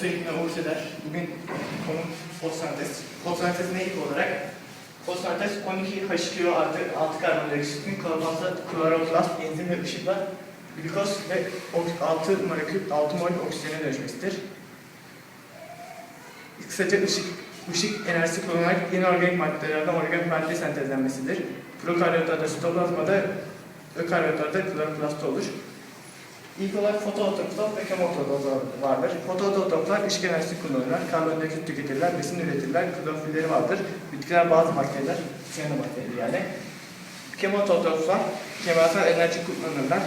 sevgili Uğur Sezer. Bugün konum fotosentez. Fotosentez ne ilk olarak? Fotosentez 12 H2O artı 6 karbondioksitin karbonatı kloroplast, enzim ve ışıkla glikoz ve 6 molekül 6 mol oksijene dönüşmesidir. Kısaca ışık, ışık enerjisi kullanarak yeni organik maddelerden organik madde sentezlenmesidir. Prokaryotlarda sitoplazmada, ökaryotlarda kloroplast olur. İlk olarak fotootoplar ve kemootoplar vardır. Fotootoplar ışık enerjisi kullanırlar, karbondioksit tüketirler, besin üretirler, klorofilleri vardır. Bitkiler bazı bakteriler, siyanobakteriler yani. Kemootoplar kimyasal enerji kullanırlar,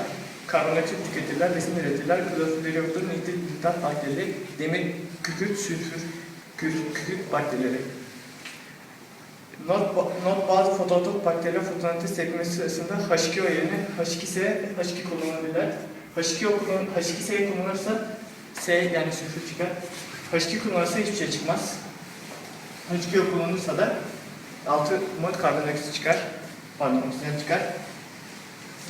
karbondioksit tüketirler, besin üretirler, klorofilleri yoktur, nitrit, nitrat bakterileri, demir, kükürt, sülfür, kükürt, bakterileri. Not, not bazı fotootop bakteriler fotosentez tepkimesi sırasında H2O yerine H2S, H2 kullanabilirler. H2O kullan, H2S kullanırsa S yani sülfür çıkar. H2 kullanırsa hiçbir şey çıkmaz. H2O kullanırsa da 6 mol karbondioksit çıkar. Pardon oksijen çıkar.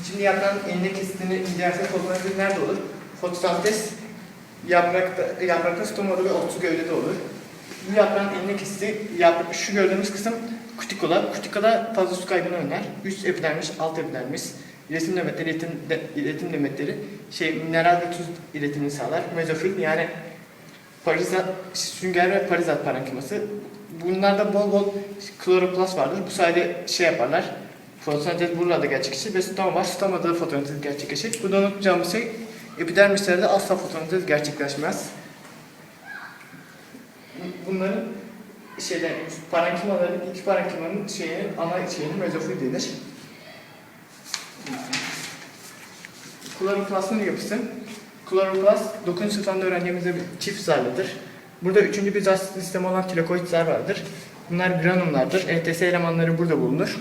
Şimdi yaprağın eline kesitiğini incelersek fotosentez nerede olur? Fotosentez yaprakta, yaprakta stomada ve otu gövdede olur. Bu yaprağın eline kesiti, yaprak, şu gördüğümüz kısım kutikula. Kutikula fazla su kaybını önler. Üst epidermis, alt epidermis. İletim demetleri, iletim, de, iletim demetleri şey, mineral ve tuz iletimini sağlar. Mezofil yani parizat, sünger ve parizat parenkiması. Bunlarda bol bol kloroplast vardır. Bu sayede şey yaparlar. Fotosentez burada gerçekleşir ve stoma var. Stomada da fotosentez gerçekleşir. Burada unutacağımız şey epidermislerde asla fotosentez gerçekleşmez. Bunların şeyler, parenkimaların, iki parenkimanın şeyini, ana şeyini mezofil denir. Kloroplastın yapısı. Kloroplast 9. sınıfında öğrendiğimizde bir çift zarlıdır. Burada üçüncü bir zar sistemi olan tilakoid zar vardır. Bunlar granumlardır. ETS elemanları burada bulunur.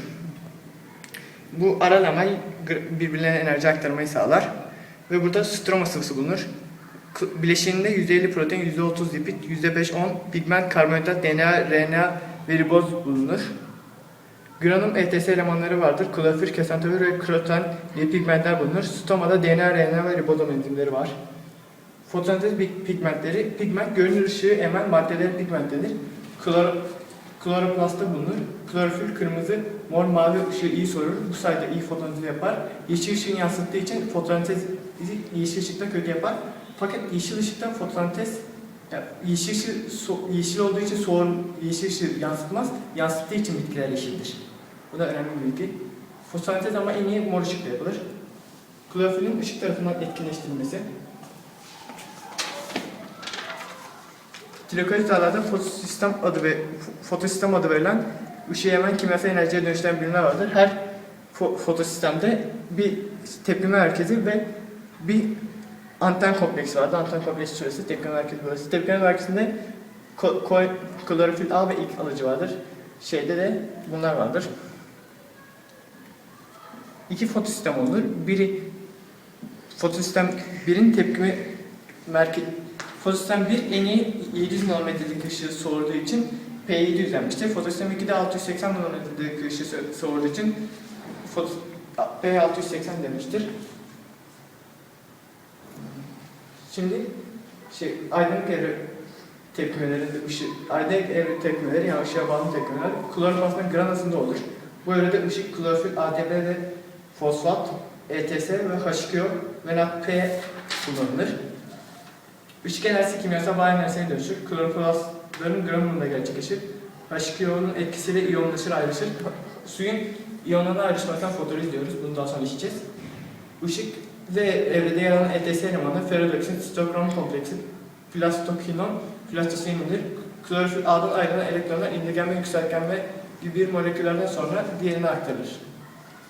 Bu aralamayı birbirlerine enerji aktarmayı sağlar. Ve burada stroma sıvısı bulunur. Bileşiğinde %50 protein, %30 lipid, %5-10 pigment, karbonhidrat, DNA, RNA ve riboz bulunur. Granum ETS elemanları vardır. Klorofil, kesentofil ve kroten diye pigmentler bulunur. Stomada DNA, RNA ve ribozom enzimleri var. Fotosentez pig- pigmentleri, pigment görünür ışığı emen maddelerin pigmentlenir. Klor, kloroplastta bulunur. Klorofil kırmızı, mor, mavi ışığı iyi sorur. Bu sayede iyi fotosentez yapar. Yeşil ışığın yansıttığı için fotosentez yeşil ışıkta kötü yapar. Fakat yeşil ışıkta fotosentez yeşil, yeşil olduğu için soğur, yeşil ışığı yansıtmaz. Yansıttığı için bitkiler yeşildir. Bu da önemli bir bilgi. Fotosentez ama en iyi mor ışıkla yapılır. Klorofilin ışık tarafından etkileştirilmesi. Zarlarda fotosistem adı ve fotosistem adı verilen ışığı hemen kimyasal enerjiye dönüştüren birimler vardır. Her fo- fotosistemde bir tepkime merkezi ve bir anten kompleksi vardır. Anten kompleksi şurası, tepkime merkezi burası. Tepkime merkezinde klorofil A ve ilk alıcı vardır. Şeyde de bunlar vardır. İki fotosistem olur. Biri fotosistem birin tepkime merkezi Fotosistem 1 en iyi 700 nanometrelik ışığı soğurduğu için P7 düzenmiştir. Fotosistem 2 de 680 nanometrelik ışığı so- soğurduğu için foto- P680 demiştir. Şimdi şey aydınlık evre tepkimelerinde ışık, aydınlık evre tepkimeleri yani ışığa bağlı tepkimeler kloroplastın granasında olur. Bu evrede ışık, klorofil, ATP ve fosfat, ETS ve H2O ve NADP kullanılır. Işık enerjisi kimyasal bağ enerjisine dönüşür. Kloroplastların granulunda gerçekleşir. H2O'nun etkisiyle iyonlaşır, ayrışır. Suyun iyonlarına ayrışmasından fotoliz diyoruz. Bunu daha sonra işleyeceğiz. Işık ve evrede yer alan ETS elemanı ferrodoksit, stokron kompleksi, plastokinon, plastosindir. Klorofil A'dan ayrılan elektronlar indirgenme, yükseltgenme gibi bir moleküllerden sonra diğerine aktarılır.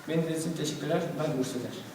Beni dinlediğiniz için teşekkürler. Ben Burseler.